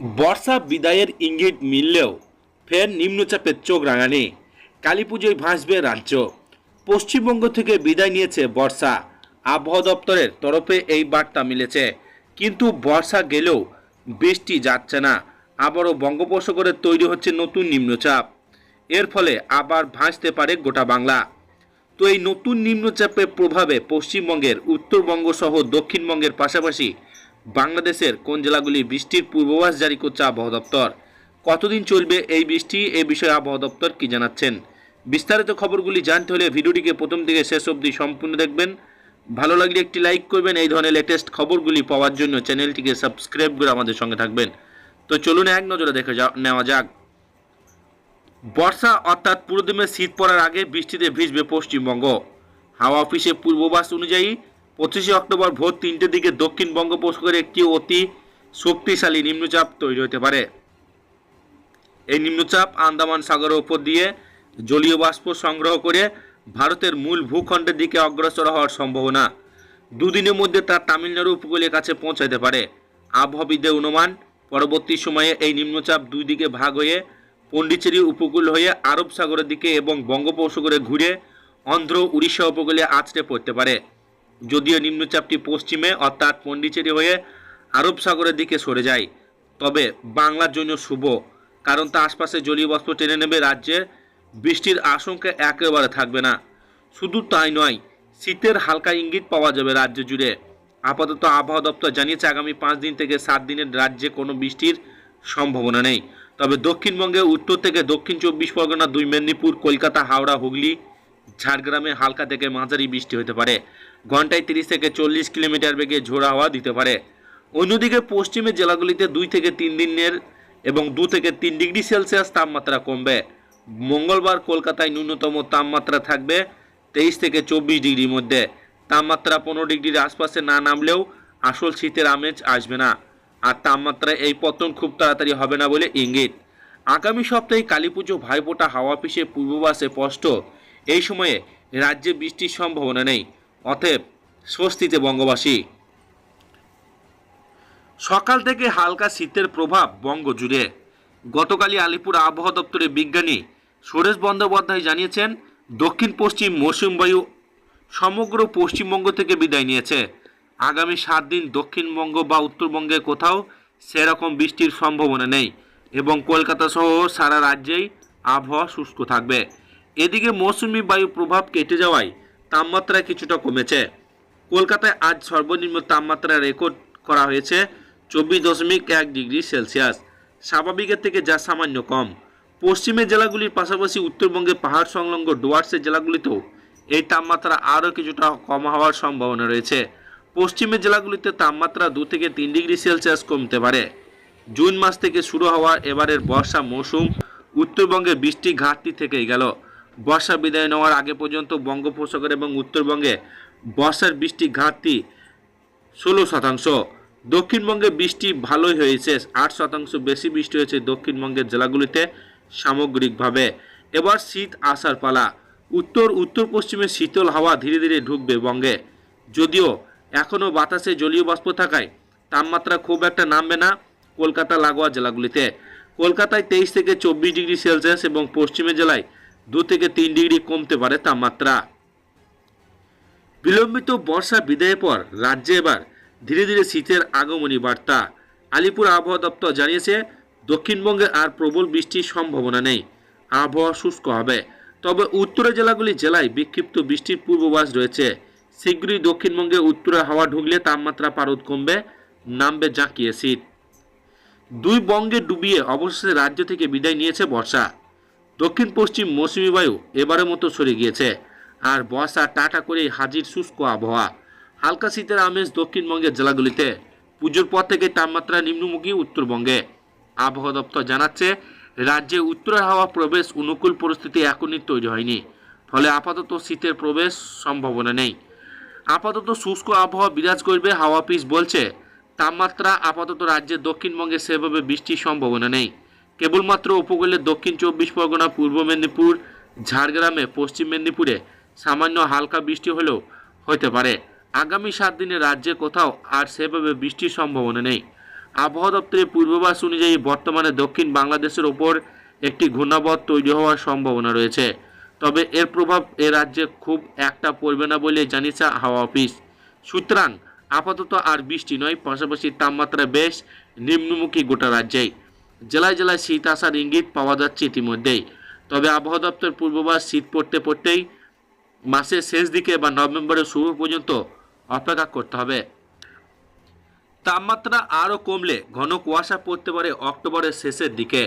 বর্ষা বিদায়ের ইঙ্গিত মিললেও ফের নিম্নচাপের চোখ রাঙানি। কালী পুজোয় ভাসবে রাজ্য। পশ্চিমবঙ্গ থেকে বিদায় নিয়েছে বর্ষা। আবহাওয়া দপ্তরের তরফে এই বার্তা মিলেছে। কিন্তু বর্ষা গেলেও বৃষ্টি যাচ্ছে না। আবারও বঙ্গোপসাগরে তৈরি হচ্ছে নতুন নিম্নচাপ। এর ফলে আবার ভাসতে পারে গোটা বাংলা। তো এই নতুন নিম্নচাপের প্রভাবে পশ্চিমবঙ্গের উত্তরবঙ্গ সহ দক্ষিণবঙ্গের পাশাপাশি বাংলাদেশের কোন জেলাগুলি বৃষ্টির পূর্বাভাস জারি করছে আবহাওয়া দপ্তর? কতদিন চলবে এই বৃষ্টি? এ বিষয়ে আবহাওয়া দপ্তর কি জানাচ্ছেন? বিস্তারিত খবরগুলি জানতে হলে ভিডিওটিকে প্রথম থেকে শেষ অবধি সম্পূর্ণ দেখবেন। ভালো লাগলে একটি লাইক করবেন, এই ধরনের লেটেস্ট খবরগুলি পাওয়ার জন্য চ্যানেলটিকে সাবস্ক্রাইব করে আমাদের সঙ্গে থাকবেন। তো চলুন এক নজরে দেখে নেওয়া যাক। বর্ষা অর্থাৎ পুরোদমে শীত পড়ার আগে বৃষ্টিতে ভিজবে পশ্চিমবঙ্গ। হাওয়া অফিসের পূর্বাভাস অনুযায়ী পঁচিশে অক্টোবর ভোর তিনটের দিকে দক্ষিণ বঙ্গোপসাগরে একটি অতি শক্তিশালী নিম্নচাপ তৈরি হতে পারে। এই নিম্নচাপ আন্দামান সাগরের ওপর দিয়ে জলীয় বাষ্প সংগ্রহ করে ভারতের মূল ভূখণ্ডের দিকে অগ্রসর হওয়ার সম্ভাবনা। দুদিনের মধ্যে তা তামিলনাড়ু উপকূলের কাছে পৌঁছাতে পারে। আবহাওয়াবিদদের অনুমান, পরবর্তী সময়ে এই নিম্নচাপ দুই দিকে ভাগ হয়ে পণ্ডিচেরি উপকূল হয়ে আরব সাগরের দিকে এবং বঙ্গোপসাগরে ঘুরে অন্ধ্র উড়িষ্যা উপকূলে আছড়ে পড়তে পারে। যদিও নিম্নচাপটি পশ্চিমে অর্থাৎ পন্ডিচেরি হয়ে আরব সাগরের দিকে সরে যায়। তবে বাংলার জন্য শুভ, কারণ তা আশপাশে জলীয় বাষ্প টেনে নেবে রাজ্যে। বৃষ্টির আশঙ্কা একেবারে থাকবে না। শুধু তাই নয়, শীতের হালকা ইঙ্গিত পাওয়া যাবে রাজ্য জুড়ে। আপাতত আবহাওয়া দপ্তর জানিয়েছে আগামী পাঁচ দিন থেকে সাত দিনের রাজ্যে কোনো বৃষ্টির সম্ভাবনা নেই। তবে দক্ষিণবঙ্গে উত্তর থেকে দক্ষিণ চব্বিশ পরগনা, দুই মেদিনীপুর, কলকাতা, হাওড়া, হুগলি, ঝাড়গ্রামে হালকা থেকে মাঝারি বৃষ্টি হতে পারে। ঘন্টায় তিরিশ থেকে চল্লিশ কিলোমিটার বেগে ঝোড়া হাওয়া দিতে পারে। অন্যদিকে পশ্চিমের জেলাগুলিতে দুই থেকে তিন দিনের এবং দু থেকে তিন ডিগ্রি সেলসিয়াস তাপমাত্রা কমবে। মঙ্গলবার কলকাতায় ন্যূনতম তাপমাত্রা থাকবে তেইশ থেকে চব্বিশ ডিগ্রির মধ্যে। তাপমাত্রা পনেরো ডিগ্রির আশপাশে না নামলেও আসল শীতের আমেজ আসবে না। আর তাপমাত্রায় এই পতন খুব তাড়াতাড়ি হবে না বলে ইঙ্গিত। আগামী সপ্তাহে কালী পুজো, ভাইফোঁটা, হাওয়া অফিসে পূর্বাভাসে স্পষ্ট। এই সময়ে রাজ্যে বৃষ্টির সম্ভাবনা নেই। অতএব স্বস্তিতে বঙ্গবাসী। সকাল থেকে হালকা শীতের প্রভাব বঙ্গ জুড়ে গতকালই আলিপুর আবহাওয়া দপ্তরের বিজ্ঞানী সুরেশ বন্দ্যোপাধ্যায় জানিয়েছেন, দক্ষিণ পশ্চিম মৌসুম বায়ু সমগ্র পশ্চিমবঙ্গ থেকে বিদায় নিয়েছে। আগামী সাত দিন দক্ষিণবঙ্গ বা উত্তরবঙ্গে কোথাও সেরকম বৃষ্টির সম্ভাবনা নেই এবং কলকাতা সহ সারা রাজ্যেই আবহাওয়া শুষ্ক থাকবে। এদিকে মৌসুমি বায়ু প্রভাব কেটে যাওয়ায় তাপমাত্রা কিছুটা কমেছে। কলকাতায় আজ সর্বনিম্ন তাপমাত্রা রেকর্ড করা হয়েছে চব্বিশ দশমিক এক ডিগ্রি সেলসিয়াস। স্বাভাবিকের থেকে যা সামান্য কম। পশ্চিমের জেলাগুলির পাশাপাশি উত্তরবঙ্গের পাহাড় সংলগ্ন ডুয়ার্সের জেলাগুলিতেও এই তাপমাত্রা আরও কিছুটা কম হওয়ার সম্ভাবনা রয়েছে। পশ্চিমের জেলাগুলিতে তাপমাত্রা দু থেকে তিন ডিগ্রি সেলসিয়াস কমতে পারে। জুন মাস থেকে শুরু হওয়া এবারের বর্ষা মৌসুম উত্তরবঙ্গে বৃষ্টি ঘাটতি থেকেই গেল। বর্ষা বিদায় নেওয়ার আগে পর্যন্ত বঙ্গোপসাগর এবং উত্তরবঙ্গে বর্ষার বৃষ্টি ঘাটতি ষোলো শতাংশ। দক্ষিণবঙ্গে বৃষ্টি ভালোই হয়েছে, আট শতাংশ বেশি বৃষ্টি হয়েছে দক্ষিণবঙ্গের জেলাগুলিতে সামগ্রিকভাবে। এবার শীত আসার পালা। উত্তর উত্তর পশ্চিমে শীতল হাওয়া ধীরে ধীরে ঢুকবে বঙ্গে। যদিও এখনও বাতাসে জলীয় বাষ্প থাকায় তাপমাত্রা খুব একটা নামবে না কলকাতা, লাগোয়া জেলাগুলিতে। কলকাতায় তেইশ থেকে চব্বিশ ডিগ্রি সেলসিয়াস এবং পশ্চিমে জেলায় দু থেকে তিন ডিগ্রি কমতে পারে তাপমাত্রা। বিলম্বিত বর্ষা বিদায়ের পর রাজ্যে এবার ধীরে ধীরে শীতের আগমনী বার্তা। আলিপুর আবহাওয়া দপ্তর জানিয়েছে, দক্ষিণবঙ্গে আর প্রবল বৃষ্টির সম্ভাবনা নেই। আবহাওয়া শুষ্ক হবে। তবে উত্তরের জেলাগুলি জেলায় বিক্ষিপ্ত বৃষ্টির পূর্বাভাস রয়েছে। শীঘ্রই দক্ষিণবঙ্গে উত্তরে হাওয়া ঢুকলে তাপমাত্রা পারদ কমবে, নামবে জাঁকিয়ে শীত। দুই বঙ্গে ডুবিয়ে অবশেষে রাজ্য থেকে বিদায় নিয়েছে বর্ষা। দক্ষিণ পশ্চিম মৌসুমী বায়ু এবারের মতো সরে গিয়েছে। আর বর্ষা টাটা করেই হাজির শুষ্ক আবহাওয়া। হালকা শীতের আমেজ দক্ষিণবঙ্গের জেলাগুলিতে। পুজোর পর থেকে তাপমাত্রা নিম্নমুখী উত্তরবঙ্গে। আবহাওয়া দপ্তর জানাচ্ছে, রাজ্যে উত্তরের হাওয়া প্রবেশ অনুকূল পরিস্থিতি এখনই তৈরি হয়নি। ফলে আপাতত শীতের প্রবেশ সম্ভাবনা নেই। আপাতত শুষ্ক আবহাওয়া বিরাজ করবে হাওয়া পিস বলছে, তাপমাত্রা আপাতত রাজ্যের দক্ষিণবঙ্গে সেভাবে বৃষ্টির সম্ভাবনা নেই। কেবলমাত্র উপকূলের দক্ষিণ চব্বিশ পরগনা, পূর্ব মেদিনীপুর, ঝাড়গ্রামে পশ্চিম মেদিনীপুরে সামান্য হালকা বৃষ্টি হলেও হতে পারে। আগামী সাত দিনে রাজ্যে কোথাও আর সেভাবে বৃষ্টির সম্ভাবনা নেই। আবহাওয়া দপ্তরের পূর্বাভাস অনুযায়ী বর্তমানে দক্ষিণ বাংলাদেশের ওপর একটি ঘূর্ণাবর্ত তৈরি হওয়ার সম্ভাবনা রয়েছে। তবে এর প্রভাব এ রাজ্যে খুব একটা পড়বে না বলে জানিয়েছে হাওয়া অফিস। সুতরাং আপাতত আর বৃষ্টি নয়, পাশাপাশি তাপমাত্রা বেশ নিম্নমুখী গোটা রাজ্যেই। জেলায় জেলায় শীত আসার ইঙ্গিত পাওয়া যাচ্ছে ইতিমধ্যেই। তবে আবহাওয়া দপ্তর পূর্বাভাস শীত পড়তে পড়তেই মাসের শেষ দিকে বা নভেম্বরের শুরু পর্যন্ত অপেক্ষা করতে হবে। তাপমাত্রা আরও কমলে ঘন কুয়াশা পড়তে পারে অক্টোবরের শেষের দিকে।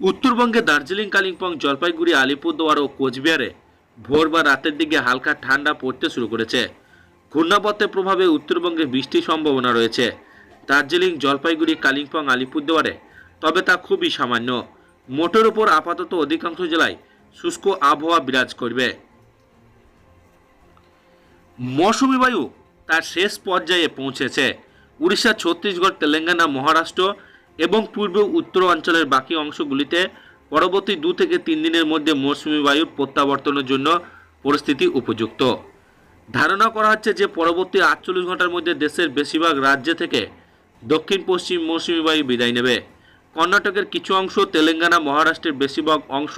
উত্তরবঙ্গে দার্জিলিং, কালিম্পং, জলপাইগুড়ি, আলিপুরদুয়ার ও কোচবিহারে ভোর বা রাতের দিকে হালকা ঠান্ডা পড়তে শুরু করেছে। ঘূর্ণাবর্তের প্রভাবে উত্তরবঙ্গে বৃষ্টির সম্ভাবনা রয়েছে। দার্জিলিং, জলপাইগুড়ি, কালিম্পং, আলিপুরদুয়ারে তবে তা খুবই সামান্য। মোটের উপর আপাতত অধিকাংশ জেলায় শুষ্ক আবহাওয়া বিরাজ করবে। মৌসুমি বায়ু তার শেষ পর্যায়ে পৌঁছেছে। উড়িষ্যা, ছত্তিশগড়, তেলেঙ্গানা, মহারাষ্ট্র এবং পূর্ব উত্তর অঞ্চলের বাকি অংশগুলিতে পরবর্তী দু থেকে তিন দিনের মধ্যে মৌসুমি বায়ুর প্রত্যাবর্তনের জন্য পরিস্থিতি উপযুক্ত। ধারণা করা হচ্ছে যে পরবর্তী আটচল্লিশ ঘণ্টার মধ্যে দেশের বেশিরভাগ রাজ্য থেকে দক্ষিণ পশ্চিম মৌসুমি বায়ু বিদায় নেবে। কর্ণাটকের কিছু অংশ তেলেঙ্গানা, মহারাষ্ট্রের বেশিরভাগ অংশ,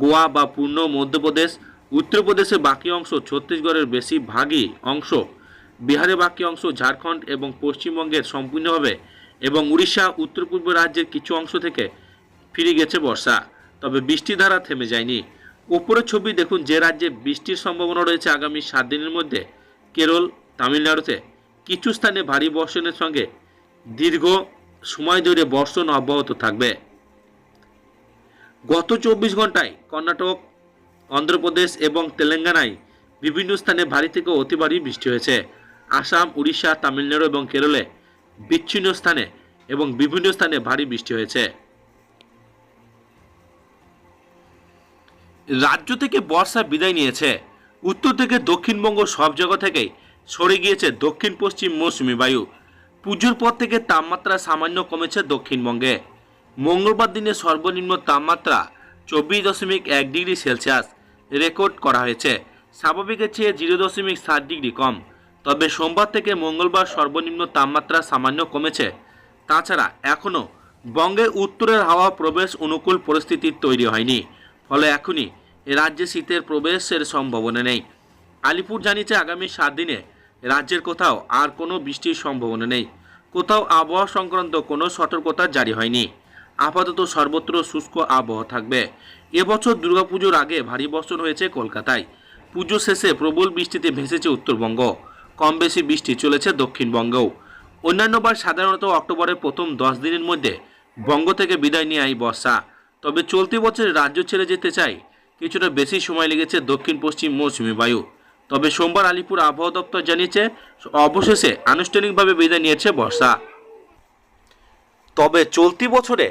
গোয়া বা পূর্ণ মধ্যপ্রদেশ, উত্তরপ্রদেশের বাকি অংশ ছত্তিশগড়ের বেশিরভাগই অংশ। বিহারের বাকি অংশ ঝাড়খণ্ড এবং পশ্চিমবঙ্গের সম্পূর্ণভাবে এবং উড়িষ্যা উত্তর পূর্ব রাজ্যের কিছু অংশ থেকে ফিরে গেছে বর্ষা। তবে বৃষ্টির ধারা থেমে যায়নি। উপরের ছবি দেখুন, যে রাজ্যে বৃষ্টির সম্ভাবনা রয়েছে আগামী সাত দিনের মধ্যে, কেরল, তামিলনাড়ুতে। কিছু স্থানে ভারী বর্ষণের সঙ্গে দীর্ঘ সময় ধরে বর্ষণ অব্যাহত থাকবে। গত চব্বিশ ঘন্টায় কর্ণাটক, অন্ধ্রপ্রদেশ এবং তেলেঙ্গানায় বিভিন্ন স্থানে ভারী থেকে অতি ভারী বৃষ্টি হয়েছে। আসাম, উড়িষ্যা, তামিলনাড়ু এবং কেরলে বিচ্ছিন্ন স্থানে এবং বিভিন্ন স্থানে ভারী বৃষ্টি হয়েছে। রাজ্য থেকে বর্ষা বিদায় নিয়েছে। উত্তর থেকে দক্ষিণবঙ্গ সব জায়গা থেকেই সরে গিয়েছে দক্ষিণ পশ্চিম মৌসুমি বায়ু। পুজোর পর থেকে তাপমাত্রা সামান্য কমেছে দক্ষিণবঙ্গে। মঙ্গলবার দিনে সর্বনিম্ন তাপমাত্রা চব্বিশ দশমিক এক ডিগ্রি সেলসিয়াস রেকর্ড করা হয়েছে। স্বাভাবিকের চেয়ে জিরো দশমিক সাত ডিগ্রি কম। তবে সোমবার থেকে মঙ্গলবার সর্বনিম্ন তাপমাত্রা সামান্য কমেছে। তাছাড়া এখনও বঙ্গের উত্তরের হাওয়া প্রবেশ অনুকূল পরিস্থিতি তৈরি হয়নি। ফলে এখনই রাজ্যে শীতের প্রবেশের সম্ভাবনা নেই। আলিপুর জানিয়েছে আগামী সাত দিনে রাজ্যের কোথাও আর কোনো বৃষ্টির সম্ভাবনা নেই। কোথাও আবহাওয়া সংক্রান্ত কোনো সতর্কতা জারি হয়নি। আপাতত সর্বত্র শুষ্ক আবহাওয়া থাকবে। এবছর দুর্গাপুজোর আগে ভারী বর্ষণ হয়েছে কলকাতায়। পুজো শেষে প্রবল বৃষ্টিতে ভেসেছে উত্তরবঙ্গ। কম বেশি বৃষ্টি চলেছে দক্ষিণবঙ্গেও। অন্যান্যবার সাধারণত অক্টোবরের প্রথম দশ দিনের মধ্যে বঙ্গ থেকে বিদায় নিয়ে এই বর্ষা। তবে চলতি বছরে রাজ্য ছেড়ে যেতে চাই কিছুটা বেশি সময় লেগেছে দক্ষিণ পশ্চিম মৌসুমি বায়ু। তবে সোমবার আলিপুর আবহাওয়া দপ্তর জানিয়েছে, অবশেষে আনুষ্ঠানিকভাবে বিদায় নিয়েছে বর্ষা। তবে চলতি বছরে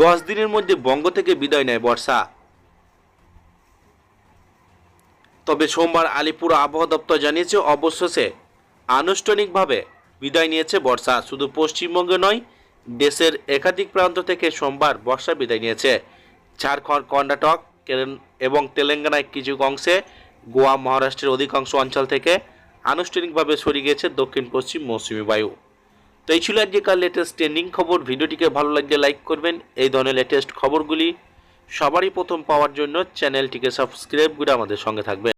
দশ দিনের মধ্যে বঙ্গ থেকে বিদায় নেয় বর্ষা। তবে সোমবার আলিপুর আবহাওয়া দপ্তর জানিয়েছে, অবশেষে আনুষ্ঠানিকভাবে বিদায় নিয়েছে বর্ষা। শুধু পশ্চিমবঙ্গে নয়, দেশের একাধিক প্রান্ত থেকে সোমবার বর্ষা বিদায় নিয়েছে। ঝাড়খণ্ড, কর্ণাটক এবং তেলেঙ্গানায় কিছু অংশে গোয়া মহারাষ্ট্রের অধিকাংশ অঞ্চল থেকে আনুষ্ঠানিকভাবে সরে গিয়েছে দক্ষিণ, পশ্চিম, মৌসুমি বায়ু। তো এই ছিল আজকেকার লেটেস্ট ট্রেন্ডিং খবর। ভিডিওটিকে ভালো লাগলে লাইক করবেন। এই ধরনের লেটেস্ট খবরগুলি সবারই প্রথম পাওয়ার জন্য চ্যানেলটিকে সাবস্ক্রাইব করে আমাদের সঙ্গে থাকবেন।